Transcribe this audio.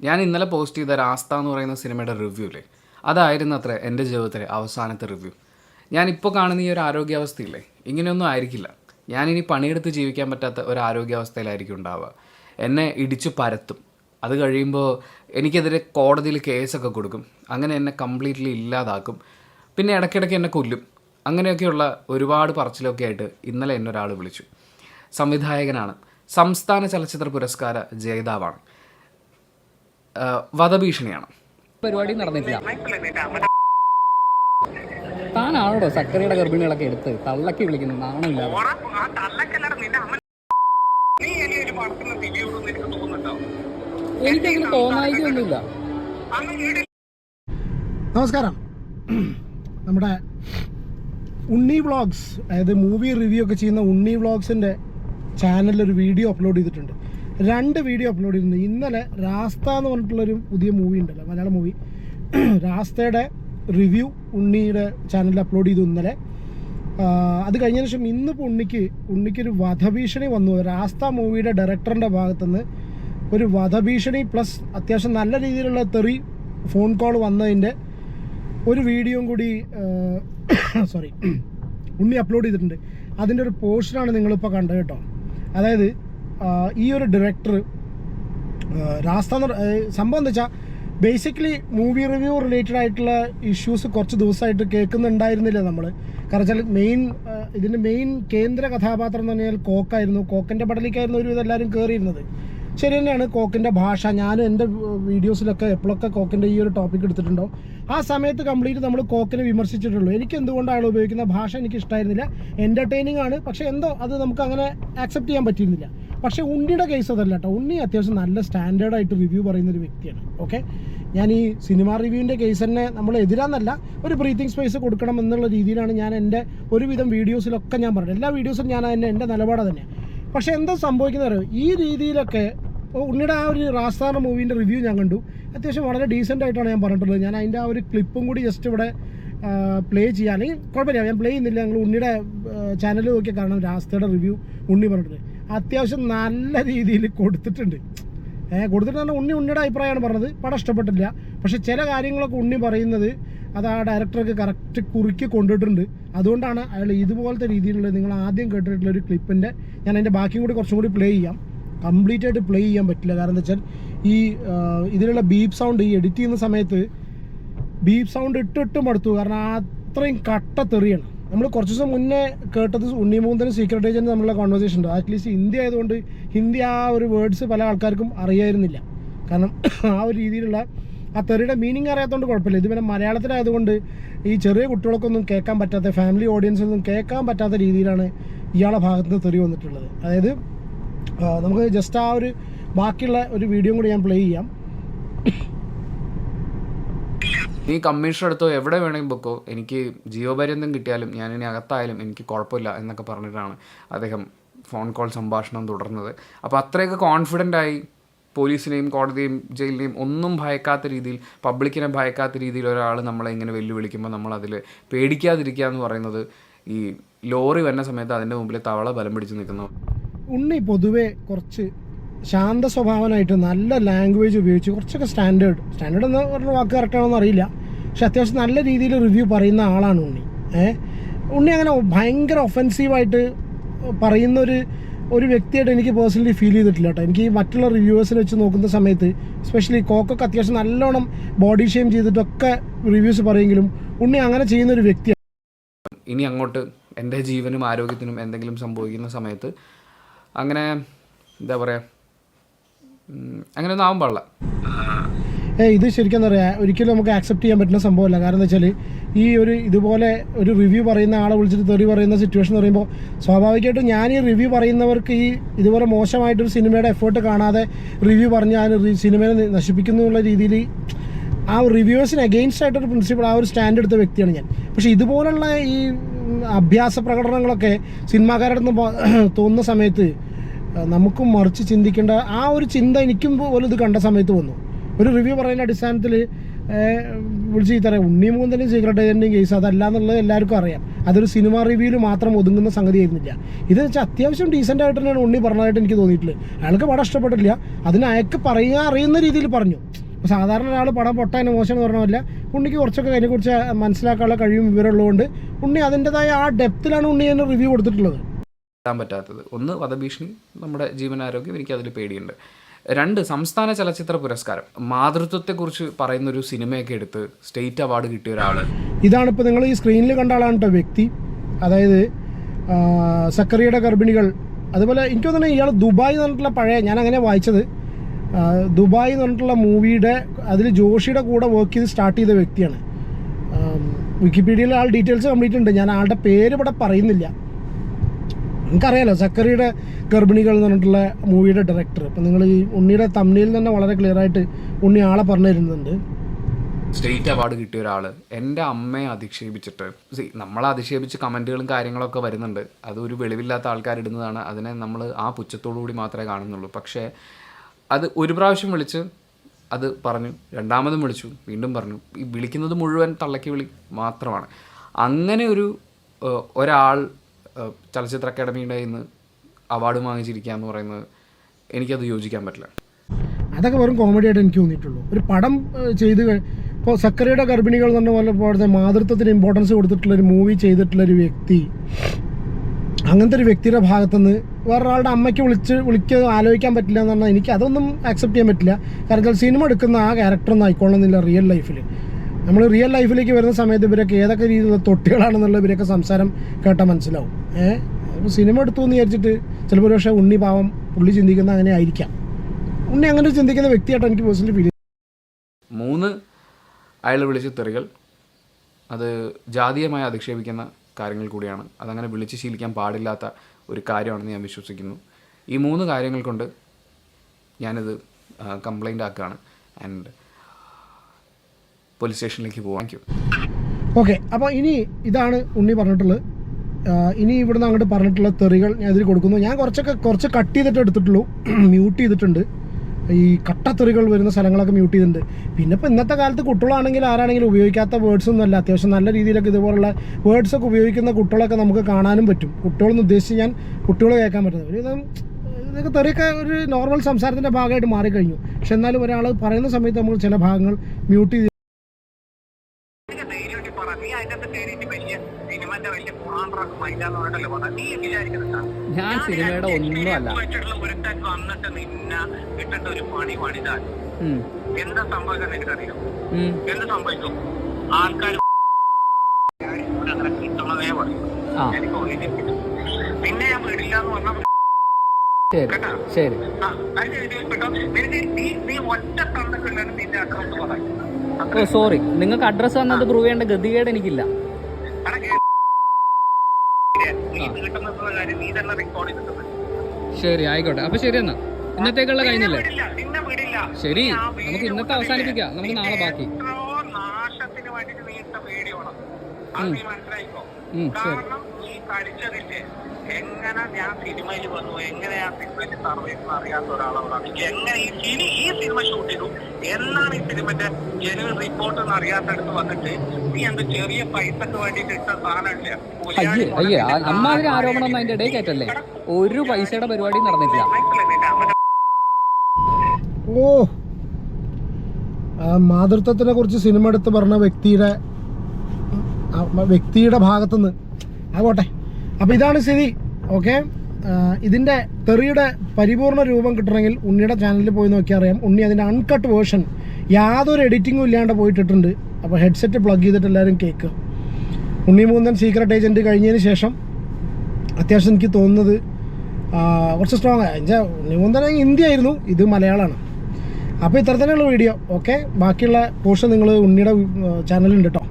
ഞാൻ ഇന്നലെ പോസ്റ്റ് ചെയ്ത രാസ്ത എന്ന് പറയുന്ന സിനിമയുടെ റിവ്യൂ അല്ലേ അതായിരുന്നു അത്ര എന്റെ ജീവിതത്തിലെ അവസാനത്തെ റിവ്യൂ. ഞാനിപ്പോൾ കാണുന്ന ഈ ഒരു ആരോഗ്യാവസ്ഥയില്ലേ? ഇങ്ങനെയൊന്നും ആയിരിക്കില്ല. ഞാനിനി പണിയെടുത്ത് ജീവിക്കാൻ പറ്റാത്ത ഒരു ആരോഗ്യാവസ്ഥയിലായിരിക്കും ഉണ്ടാവുക. എന്നെ ഇടിച്ചു പരത്തും. അത് കഴിയുമ്പോൾ എനിക്കെതിരെ കോടതിയിൽ കേസൊക്കെ കൊടുക്കും. അങ്ങനെ എന്നെ കംപ്ലീറ്റ്ലി ഇല്ലാതാക്കും. പിന്നെ ഇടയ്ക്കിടയ്ക്ക് എന്നെ കൊല്ലും. അങ്ങനെയൊക്കെയുള്ള ഒരുപാട് പറച്ചിലൊക്കെ ആയിട്ട് ഇന്നലെ എന്നൊരാൾ വിളിച്ചു. സംവിധായകനാണ്. സംസ്ഥാന ചലച്ചിത്ര പുരസ്കാര ജേതാവാണ്. വധഭീഷണിയാണ്. പരിപാടി നടന്നിട്ടില്ല. താനാണോ സക്കറിയുടെ ഗർഭിണികളൊക്കെ എടുത്ത് തള്ളക്കി വിളിക്കുന്നത് നാണില്ല എനിക്കങ്ങനെ തോന്നായിക്കൊന്നുമില്ല നമസ്കാരം. നമ്മുടെ ഉണ്ണി വ്ളോഗ്സ് അതായത് മൂവി റിവ്യൂ ഒക്കെ ചെയ്യുന്ന ഉണ്ണി വ്ളോഗ്സിന്റെ ചാനലിൽ ഒരു വീഡിയോ അപ്ലോഡ് ചെയ്തിട്ടുണ്ട്. രണ്ട് വീഡിയോ അപ്ലോഡ് ചെയ്തിട്ടുണ്ട്. ഇന്നലെ രാസ്ത എന്ന് പറഞ്ഞിട്ടുള്ളൊരു പുതിയ മൂവി ഉണ്ടല്ലോ മലയാള മൂവി രാസ്തയുടെ റിവ്യൂ ഉണ്ണിയുടെ ചാനലിൽ അപ്ലോഡ് ചെയ്തു ഇന്നലെ. അത് കഴിഞ്ഞ ശേഷം ഇന്നിപ്പോൾ ഉണ്ണിക്ക് ഉണ്ണിക്കൊരു വധഭീഷണി വന്നു. രാസ്ത മൂവിയുടെ ഡയറക്ടറിന്റെ ഭാഗത്തുനിന്ന് ഒരു വധഭീഷണി പ്ലസ് അത്യാവശ്യം നല്ല രീതിയിലുള്ള തെറി ഫോൺ കോൾ വന്നതിന്റെ ഒരു വീഡിയോയും കൂടി സോറി ഉണ്ണി അപ്ലോഡ് ചെയ്തിട്ടുണ്ട്. അതിന്റെ ഒരു പോർഷനാണ് നിങ്ങളിപ്പോൾ കണ്ടത് കേട്ടോ. അതായത് ഈ ഒരു ഡയറക്ടർ രാസ്ത സംഭവം എന്താ വെച്ചാൽ ബേസിക്കലി മൂവി റിവ്യൂ റിലേറ്റഡ് ആയിട്ടുള്ള ഇഷ്യൂസ് കുറച്ച് ദിവസമായിട്ട് കേൾക്കുന്നുണ്ടായിരുന്നില്ല നമ്മൾ കാരണം വെച്ചാൽ മെയിൻ ഇതിന്റെ മെയിൻ കേന്ദ്ര കഥാപാത്രം എന്ന് പറഞ്ഞാൽ കോക്കായിരുന്നു. കോക്കിന്റെ പടലിക്കായിരുന്നു ഒരു എല്ലാവരും കയറിയിരുന്നത് ശരി തന്നെയാണ് കോക്കിന്റെ ഭാഷ. ഞാനും എന്റെ വീഡിയോസിലൊക്കെ എപ്പോഴൊക്കെ കോക്കിന്റെ ഈ ഒരു ടോപ്പിക് എടുത്തിട്ടുണ്ടോ ആ സമയത്ത് കംപ്ലീറ്റ് നമ്മൾ കോക്കിനെ വിമർശിച്ചിട്ടുള്ളൂ. എനിക്ക് എന്തുകൊണ്ടാണ് ഉപയോഗിക്കുന്ന ഭാഷ എനിക്ക് ഇഷ്ടമായിരുന്നില്ല എന്റർടൈനിങ് ആണ്. പക്ഷേ എന്തോ അത് നമുക്ക് അങ്ങനെ ആക്സെപ്റ്റ് ചെയ്യാൻ പറ്റിയിരുന്നില്ല. പക്ഷേ ഉണ്ണിയുടെ കേസ് അതല്ല കേട്ടോ. ഉണ്ണി അത്യാവശ്യം നല്ല സ്റ്റാൻഡേർഡായിട്ട് റിവ്യൂ പറയുന്ന ഒരു വ്യക്തിയാണ്. ഓക്കെ ഞാൻ ഈ സിനിമ റിവ്യൂവിന്റെ കേസ് തന്നെ നമ്മൾ എതിരാന്നല്ല ഒരു ബ്രീത്തിങ് സ്പേസ് കൊടുക്കണം എന്നുള്ള രീതിയിലാണ് ഞാൻ എന്റെ ഒരുവിധം വീഡിയോസിലൊക്കെ ഞാൻ പറഞ്ഞത്. എല്ലാ വീഡിയോസും ഞാൻ അതിന്റെ എന്റെ നിലപാട് തന്നെ പക്ഷേ എന്താ സംഭവിക്കുന്നത് അറിയോ? ഈ രീതിയിലൊക്കെ ഉണ്ണിയുടെ ആ ഒരു റാസ്താറിന്റെ മൂവീന്റെ റിവ്യൂ ഞാൻ കണ്ടു. അത്യാവശ്യം വളരെ ഡീസന്റ് ആയിട്ടാണ് ഞാൻ പറഞ്ഞിട്ടുള്ളത്. ഞാൻ അതിന്റെ ആ ഒരു ക്ലിപ്പും കൂടി ജസ്റ്റ് ഇവിടെ പ്ലേ ചെയ്യാൻ അല്ലെങ്കിൽ കുഴപ്പമില്ല ഞാൻ പ്ലേ ചെയ്യുന്നില്ല. ഞങ്ങൾ ഉണ്ണിയുടെ ചാനൽ നോക്കിയ കാരണം രാസ്തയുടെ റിവ്യൂ ഉണ്ണി പറഞ്ഞിട്ടുണ്ട്. അത്യാവശ്യം നല്ല രീതിയിൽ കൊടുത്തിട്ടുണ്ട്. കൊടുത്തിട്ട് പറഞ്ഞാൽ ഉണ്ണി ഉണ്ണിയുടെ അഭിപ്രായമാണ് പറഞ്ഞത്. പടം ഇഷ്ടപ്പെട്ടില്ല. പക്ഷേ ചില കാര്യങ്ങളൊക്കെ ഉണ്ണി പറയുന്നത് അത് ആ ഡയറക്ടർക്ക് കറക്റ്റ് കുറുക്കി കൊണ്ടിട്ടുണ്ട് അതുകൊണ്ടാണ് അയാൾ ഇതുപോലത്തെ രീതിയിലുള്ള നിങ്ങൾ ആദ്യം കേട്ടിട്ടുള്ള ഒരു ക്ലിപ്പിന്റെ ഞാൻ അതിന്റെ ബാക്കിയും കൂടി കുറച്ചും കൂടി പ്ലേ ചെയ്യാം. കംപ്ലീറ്റ് ആയിട്ട് പ്ലേ ചെയ്യാൻ പറ്റില്ല. കാരണം എന്താ വെച്ചാൽ ഈ ഇതിലുള്ള ബീപ്പ് സൗണ്ട് ഈ എഡിറ്റ് ചെയ്യുന്ന സമയത്ത് ബീപ്പ് സൗണ്ട് ഇട്ടിട്ട് മടുത്തു. കാരണം അത്രയും കട്ട തെറിയാണ്. നമ്മൾ കുറച്ച് ദിവസം മുന്നേ കേട്ടത് ഉണ്ണിമൂന്തനും സീക്രട്ട് ഏജന്റ് നമ്മളുടെ കോൺവെർസേഷൻ ഉണ്ട്. അറ്റ്ലീസ്റ്റ് ഹിന്ദി ആയതുകൊണ്ട് ഹിന്ദി ആ ഒരു വേർഡ്സ് പല ആൾക്കാർക്കും അറിയായിരുന്നില്ല. കാരണം ആ ഒരു രീതിയിലുള്ള ആ തെറിയുടെ മീനിങ് അറിയാത്തതുകൊണ്ട് കുഴപ്പമില്ല. ഇത് പിന്നെ മലയാളത്തിലായതുകൊണ്ട് ഈ ചെറിയ കുട്ടികൾക്കൊന്നും കേൾക്കാൻ പറ്റാത്ത ഫാമിലി ഓഡിയൻസിനൊന്നും കേൾക്കാൻ പറ്റാത്ത രീതിയിലാണ് ഇയാളെ ഭാഗത്ത് നിന്ന് തെറി വന്നിട്ടുള്ളത്. അതായത് നമുക്ക് ജസ്റ്റ് ആ ഒരു ബാക്കിയുള്ള ഒരു വീഡിയോ കൂടി ഞാൻ പ്ലേ ചെയ്യാം. നീ കമ്മീഷൻ എടുത്തോ എവിടെ വേണമെങ്കിൽ പൊക്കോ എനിക്ക് ജീവപര്യന്തം കിട്ടിയാലും ഞാൻ ഇനി അകത്തായാലും എനിക്ക് കുഴപ്പമില്ല എന്നൊക്കെ പറഞ്ഞിട്ടാണ് അദ്ദേഹം ഫോൺ കോൾ സംഭാഷണം തുടർന്നത്. അപ്പോൾ അത്രയൊക്കെ കോൺഫിഡന്റ് ആയി പോലീസിനെയും കോടതിയും ജയിലിനെയും ഒന്നും ഭയക്കാത്ത രീതിയിൽ പബ്ലിക്കിനെ ഭയക്കാത്ത രീതിയിൽ ഒരാൾ നമ്മളെ ഇങ്ങനെ വെല്ലുവിളിക്കുമ്പോൾ നമ്മൾ അതിൽ പേടിക്കാതിരിക്കുക എന്ന് പറയുന്നത് ഈ ലോറി വരുന്ന സമയത്ത് അതിന്റെ മുമ്പിൽ തവള ബലം പിടിച്ച് നിൽക്കുന്നു. ഉണ്ണി പൊതുവേ കുറച്ച് ശാന്ത സ്വഭാവനായിട്ട് നല്ല ലാംഗ്വേജ് ഉപയോഗിച്ച് കുറച്ചൊക്കെ സ്റ്റാൻഡേർഡ് സ്റ്റാൻഡേർഡ് എന്ന് പറഞ്ഞ വാക്ക് കറക്റ്റാണോന്ന് അറിയില്ല. പക്ഷെ അത്യാവശ്യം നല്ല രീതിയിൽ റിവ്യൂ പറയുന്ന ആളാണ് ഉണ്ണി. ഏ? ഉണ്ണി അങ്ങനെ ഭയങ്കര ഒഫെൻസീവായിട്ട് പറയുന്ന ഒരു ഒരു വ്യക്തിയായിട്ട് എനിക്ക് പേഴ്സണലി ഫീൽ ചെയ്തിട്ടില്ല കേട്ടോ. എനിക്ക് മറ്റുള്ള റിവ്യൂവേഴ്സിനെ വെച്ച് നോക്കുന്ന സമയത്ത് സ്പെഷ്യലി കോക്കൊക്കെ അത്യാവശ്യം നല്ലോണം ബോഡി ഷെയിം ചെയ്തിട്ടൊക്കെ റിവ്യൂസ് പറയുമെങ്കിലും ഉണ്ണി അങ്ങനെ ചെയ്യുന്ന ഒരു വ്യക്തിയാണ് ഇനി അങ്ങോട്ട് എന്റെ ജീവനും ആരോഗ്യത്തിനും എന്തെങ്കിലും സംഭവിക്കുന്ന സമയത്ത് അങ്ങനെ എന്താ പറയുക അങ്ങനെ ഒന്നും ആവാൻ പാടില്ല. ഏ ഇത് ശരിക്കും എന്താ പറയുക ഒരിക്കലും നമുക്ക് ആക്സെപ്റ്റ് ചെയ്യാൻ പറ്റുന്ന സംഭവമല്ല. കാരണം എന്താ വെച്ചാൽ ഈ ഒരു ഇതുപോലെ ഒരു റിവ്യൂ പറയുന്ന ആളെ വിളിച്ചിട്ട് തെറി പറയുന്ന സിറ്റുവേഷൻ എന്ന് പറയുമ്പോൾ സ്വാഭാവികമായിട്ടും ഞാൻ ഈ റിവ്യൂ പറയുന്നവർക്ക് ഈ ഇതുപോലെ മോശമായിട്ടൊരു സിനിമയുടെ എഫേർട്ട് കാണാതെ റിവ്യൂ പറഞ്ഞ് ആ സിനിമയെ നശിപ്പിക്കുന്നു എന്നുള്ള രീതിയിൽ ആ റിവ്യൂവേഴ്സിന് അഗെയിൻസ്റ്റ് ആയിട്ടൊരു പ്രിൻസിപ്പിൾ ആ ഒരു സ്റ്റാൻഡ് എടുത്ത വ്യക്തിയാണ് ഞാൻ. പക്ഷേ ഇതുപോലുള്ള ഈ അഭ്യാസ പ്രകടനങ്ങളൊക്കെ സിനിമാക്കാരുടെ തോന്നുന്ന സമയത്ത് നമുക്കും മറിച്ച് ചിന്തിക്കേണ്ട ആ ഒരു ചിന്ത എനിക്കും പോലും ഇത് കണ്ട സമയത്ത് വന്നു. ഒരു റിവ്യൂ പറയുന്ന അടിസ്ഥാനത്തിൽ വിളിച്ച് ചീത്ത പറയാം ഉണ്ണി മൂന്നലും സീക്രട്ട് ഏജന്റും കേസ് അതല്ല എന്നുള്ളത് എല്ലാവർക്കും അറിയാം. അതൊരു സിനിമ റിവ്യൂവിൽ മാത്രം ഒതുങ്ങുന്ന സംഗതി ആയിരുന്നില്ല. ഇത് വെച്ചാൽ അത്യാവശ്യം ഡീസന്റ് ആയിട്ട് തന്നെയാണ് ഉണ്ണി പറഞ്ഞതായിട്ട് എനിക്ക് തോന്നിയിട്ടുള്ളത് അയാൾക്ക് പടം ഇഷ്ടപ്പെട്ടില്ല. അതിന് അയാൾക്ക് പറയുക അറിയുന്ന രീതിയിൽ പറഞ്ഞു. സാധാരണ ഒരാൾ പടം പൊട്ടാൻ മോശം എന്ന് ഉണ്ണിക്ക് കുറച്ചൊക്കെ അതിനെക്കുറിച്ച് മനസ്സിലാക്കാനുള്ള കഴിവും വിവരമുള്ളതുകൊണ്ട് ഉണ്ണി അതിന്റെതായ ആ ഡെപ്തിലാണ് ഉണ്ണി അതിന് റിവ്യൂ കൊടുത്തിട്ടുള്ളത്. എത്താൻ പറ്റാത്തത്. ഒന്ന് വധഭീഷണി നമ്മുടെ ജീവനാരോഗ്യം എനിക്കതിൽ പേടിയുണ്ട്. രണ്ട് സംസ്ഥാന ചലച്ചിത്ര പുരസ്കാരം. മാതൃത്വത്തെക്കുറിച്ച് പറയുന്ന ഒരു സിനിമയൊക്കെ എടുത്ത് സ്റ്റേറ്റ് അവാർഡ് കിട്ടിയ ഒരാൾ ഇതാണ് ഇപ്പോൾ നിങ്ങൾ ഈ സ്ക്രീനിൽ കണ്ട ആളാണ് വ്യക്തി. അതായത് സക്കറിയുടെ ഗർഭിണികൾ. അതുപോലെ എനിക്ക് തോന്നുന്നു ഇയാൾ ദുബായ് എന്ന് പറഞ്ഞിട്ടുള്ള പഴയ ഞാൻ അങ്ങനെ വായിച്ചത് ദുബായ് എന്ന് പറഞ്ഞിട്ടുള്ള മൂവിയുടെ അതിൽ ജോഷിയുടെ കൂടെ വർക്ക് ചെയ്ത് സ്റ്റാർട്ട് ചെയ്ത വ്യക്തിയാണ്. വിക്കിപീഡിയയിൽ ആൾ ഡീറ്റെയിൽസ് കംപ്ലീറ്റ് ഉണ്ട്. ഞാൻ ആളുടെ പേര് ഇവിടെ പറയുന്നില്ല. നിങ്ങൾക്കറിയാലോ സക്കറിയുടെ ഗർഭിണികൾ എന്ന് പറഞ്ഞിട്ടുള്ള മൂവിയുടെ ഡയറക്ടർ അപ്പം നിങ്ങൾ ഈ ഉണ്ണിയുടെ തമ്മിൽ തന്നെ വളരെ ക്ലിയർ ആയിട്ട് ഉണ്ണി ആളെ പറഞ്ഞു തരുന്നുണ്ട്. സ്റ്റേറ്റ് അവാർഡ് കിട്ടിയ ഒരാൾ എന്റെ അമ്മയെ അധിക്ഷേപിച്ചിട്ട് നമ്മളെ അധിക്ഷേപിച്ച് കമന്റുകളും കാര്യങ്ങളൊക്കെ വരുന്നുണ്ട്. അത് ഒരു വെളിവില്ലാത്ത ആൾക്കാരിടുന്നതാണ് അതിനെ നമ്മൾ ആ പുച്ഛത്തോടു കൂടി മാത്രമേ കാണുന്നുള്ളൂ. പക്ഷേ അത് ഒരു പ്രാവശ്യം വിളിച്ച് അത് പറഞ്ഞു രണ്ടാമതും വിളിച്ചു വീണ്ടും പറഞ്ഞു. ഈ വിളിക്കുന്നത് മുഴുവൻ തള്ളക്കി വിളി മാത്രമാണ്. അങ്ങനെ ഒരു ഒരാൾ ചലച്ചിത്ര അക്കാദമിയുടെ ഇന്ന് നിന്ന് അവാർഡ് വാങ്ങിച്ചിരിക്കുക എന്ന് പറയുന്നത് എനിക്കത് യോജിക്കാൻ പറ്റില്ല. അതൊക്കെ വെറും കോമഡി ആയിട്ട് എനിക്ക് തോന്നിയിട്ടുള്ളൂ. ഒരു പടം ചെയ്ത് ഇപ്പോൾ സക്കറിയുടെ ഗർഭിണികൾ എന്ന് പറഞ്ഞ പോലെ പോലത്തെ മാതൃത്വത്തിന് ഇമ്പോർട്ടൻസ് കൊടുത്തിട്ടുള്ള ഒരു മൂവി ചെയ്തിട്ടുള്ള ഒരു വ്യക്തി അങ്ങനത്തെ ഒരു വ്യക്തിയുടെ ഭാഗത്തുനിന്ന് വേറൊരാളുടെ അമ്മയ്ക്ക് വിളിച്ച് വിളിക്കുക ആലോചിക്കാൻ പറ്റില്ല എന്ന് പറഞ്ഞാൽ എനിക്ക് അതൊന്നും ആക്സെപ്റ്റ് ചെയ്യാൻ പറ്റില്ല. കാരണം സിനിമ എടുക്കുന്ന ആ ക്യാരക്ടറൊന്നും ആയിക്കോളുന്നില്ല റിയൽ ലൈഫിൽ നമ്മൾ റിയൽ ലൈഫിലേക്ക് വരുന്ന സമയത്ത് ഇവരൊക്കെ ഏതൊക്കെ രീതിയിലുള്ള തൊട്ടികളാണെന്നുള്ള ഇവരൊക്കെ സംസാരം കേട്ടാൽ മനസ്സിലാവും. ഏഹ് അപ്പോൾ സിനിമ എടുത്തു എന്ന് വിചാരിച്ചിട്ട് ചിലപ്പോൾ പക്ഷേ ഉണ്ണി പാവം പുള്ളി ചിന്തിക്കുന്ന അങ്ങനെ ആയിരിക്കാം. ഉണ്ണി അങ്ങനെ ചിന്തിക്കുന്ന വ്യക്തിയായിട്ട് എനിക്ക് പേഴ്സണലി ഫീൽ മൂന്ന് അയാൾ വിളിച്ച തെറികൾ. അത് ജാതീയമായി അധിക്ഷേപിക്കുന്ന കാര്യങ്ങൾ കൂടിയാണ്. അതങ്ങനെ വിളിച്ച് ശീലിക്കാൻ പാടില്ലാത്ത ഒരു കാര്യമാണെന്ന് ഞാൻ വിശ്വസിക്കുന്നു. ഈ മൂന്ന് കാര്യങ്ങൾ കൊണ്ട് ഞാനിത് കംപ്ലൈന്റ് ആക്കുകയാണ്. ആൻഡ് പോലീസ് സ്റ്റേഷനിലേക്ക് പോകാം ഓക്കെ അപ്പോൾ ഇനി ഇതാണ് ഉണ്ണി പറഞ്ഞിട്ടുള്ളത്. ഇനി ഇവിടുന്ന് അങ്ങോട്ട് പറഞ്ഞിട്ടുള്ള തെറികൾ ഞാൻ ഇതിൽ കൊടുക്കുന്നു. ഞാൻ കുറച്ചൊക്കെ കുറച്ച് കട്ട് ചെയ്തിട്ട് എടുത്തിട്ടുള്ളൂ. മ്യൂട്ട് ചെയ്തിട്ടുണ്ട്. ഈ കട്ടത്തെറികൾ വരുന്ന സ്ഥലങ്ങളൊക്കെ മ്യൂട്ട് ചെയ്തിട്ടുണ്ട്. പിന്നെ ഇപ്പോൾ ഇന്നത്തെ കാലത്ത് കുട്ടികളാണെങ്കിൽ ആരാണെങ്കിലും ഉപയോഗിക്കാത്ത വേർഡ്സ് ഒന്നും അല്ല. അത്യാവശ്യം നല്ല രീതിയിലൊക്കെ ഇതുപോലുള്ള വേർഡ്സ് ഒക്കെ ഉപയോഗിക്കുന്ന കുട്ടികളൊക്കെ നമുക്ക് കാണാനും പറ്റും. കുട്ടികളെന്ന് ഉദ്ദേശിച്ച് ഞാൻ കുട്ടികൾ കേൾക്കാൻ പറ്റുന്നത് ഒരു ഇതൊക്കെ തെറിയൊക്കെ ഒരു നോർമൽ സംസാരത്തിന്റെ ഭാഗമായിട്ട് മാറിക്കഴിഞ്ഞു. പക്ഷെ എന്നാലും ഒരാൾ പറയുന്ന സമയത്ത് നമ്മൾ ചില ഭാഗങ്ങൾ മ്യൂട്ട് ചെയ്ത് എനിക്ക് ധൈര്യമായിട്ട് പറ നീ അതിനകത്ത് കയറിയിട്ട് വലിയ സിനിമന്റെ വലിയ കുറാൻട്രാക്ക് മൈൻഡാന്ന് പറഞ്ഞിട്ടല്ലേ പറഞ്ഞ നീ വിചാരിക്കുന്നുണ്ടാ ഞാൻ സിനിമയുടെ ഒന്നുമല്ല. വെച്ചിട്ടുള്ള ഒരുത്തൻ വന്നിട്ട് നിന്നെ ഇട്ടിട്ട് ഒരു പണി പണിതാൽ ഉം, എന്താ സംഭവിക്കാൻ എനിക്കറിയാം. ഉം. എന്ത് സംഭവിക്കും? ആൾക്കാർ അങ്ങനെ കിട്ടുന്നതേ പറയും. ആ. എനിക്ക് ഒന്നിനും പിന്നെ ഞാൻ വിടില്ല എന്ന് പറഞ്ഞാൽ ശരി. ശരി. ഓ സോറി നിങ്ങൾക്ക് അഡ്രസ്സ് വന്നത് പ്രൂവ് ചെയ്യേണ്ട ഗതികേട് എനിക്കില്ല. ശരി ആയിക്കോട്ടെ. അപ്പൊ ശരി എന്നാ. ഇന്നത്തേക്കുള്ള കഴിഞ്ഞില്ലേ. ശരി നമുക്ക് ഇന്നത്തെ അവസാനിപ്പിക്കാം. നമുക്ക് നാളെ ബാക്കി. ശരി. എങ്ങനെ ഞാൻ സിനിമയിൽ വന്നു? എങ്ങനെ ഞാൻ സിനിമയിൽ സർവീസ് അറിയാത്ത ഒരാളോടാണ്. എങ്ങനെ ഈ സിനിമ ഈ സിനിമ ഷൂട്ട് ചെയ്തു? എന്നാണ് ഈ സിനിമന്റെ ജനുവൻ റിപ്പോർട്ട് എന്ന് അറിയാത്തടുത്ത് വന്നിട്ട് നീ എന്ത് ചെറിയ പൈസക്ക് വേണ്ടിട്ട് ഇട്ട സാധനമില്ല? അയ്യേ അയ്യേ ആ- അമ്മാതിരി ആരോപണം അതിന്റെ ഇടയിൽ കയറ്റല്ലേ ഒരു പൈസയുടെ പരിപാടി നടന്നിട്ടില്ല. ഓ ആ മാതൃത്വത്തിനെ കുറിച്ച് സിനിമ എടുത്ത് പറഞ്ഞ വ്യക്തിയുടെ ആ വ്യക്തിയുടെ ഭാഗത്തുനിന്ന്. ആകോട്ടെ അപ്പോൾ ഇതാണ് സ്ഥിതി. ഓക്കെ? ഇതിന്റെ തെറിയുടെ പരിപൂർണ രൂപം കിട്ടണമെങ്കിൽ ഉണ്ണിയുടെ ചാനലിൽ പോയി നോക്കിയാൽ അറിയാം. ഉണ്ണി അതിന്റെ അൺകട്ട് വേർഷൻ യാതൊരു എഡിറ്റിങ്ങും ഇല്ലാണ്ട് പോയിട്ടിട്ടുണ്ട്. അപ്പോൾ ഹെഡ്സെറ്റ് പ്ലഗ് ചെയ്തിട്ട് എല്ലാവരും കേൾക്കുക ഉണ്ണി മൂന്നൻ സീക്രട്ട് ഏജന്റ് കഴിഞ്ഞതിന് ശേഷം അത്യാവശ്യം എനിക്ക് തോന്നുന്നത് കുറച്ച് സ്ട്രോങ് ആയി എന്നുവെച്ചാൽ ഉണ്ണിമുന്തൻ ഹിന്ദി ആയിരുന്നു. ഇത് മലയാളമാണ്. അപ്പോൾ ഇത്ര തന്നെയുള്ള വീഡിയോ ഓക്കെ? ബാക്കിയുള്ള പോർഷൻ നിങ്ങൾ ഉണ്ണിയുടെ ചാനലുണ്ട് കേട്ടോ